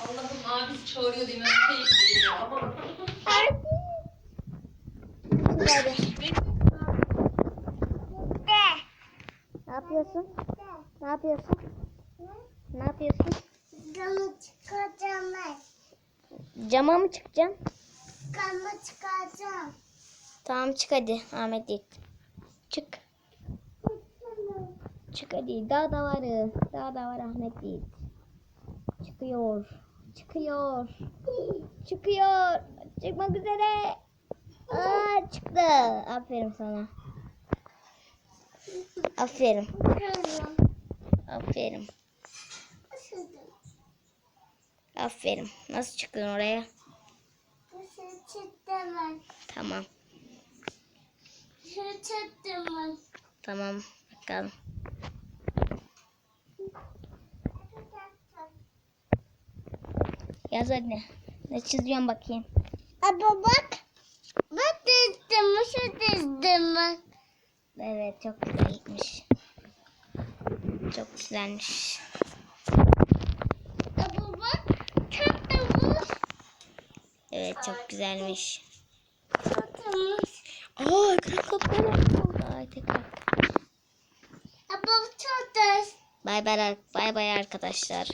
Allah'ım abisi çağırıyor diye keyifli ya. Aman. Ne yapıyorsun? Ne yapıyorsun? Ne yapıyorsun? Cama mı çıkacaksın? Camı çıkaracağım. Tamam çık hadi Ahmet Yiğit. Çık. Çık hadi. Daha da var. Daha da var Ahmet Yiğit. Çıkıyor. Çıkıyor. Çıkıyor. Çıkmak üzere. Aa, çıktı. Aferin sana. Aferin. Aferin. Aferin. Nasıl çıktın oraya? Çıktım. Tamam. Çıktım. Tamam. Bakalım. Yaz hadi. Ne çiziyorsun bakayım? Ama bak. Ben dizdim. Şu dizdim. Evet çok güzelmiş. Çok güzelmiş. Ama bak. Çıktım. Evet çok güzelmiş. Aa ekran. Ay tekrar. Bay bay bay bay arkadaşlar.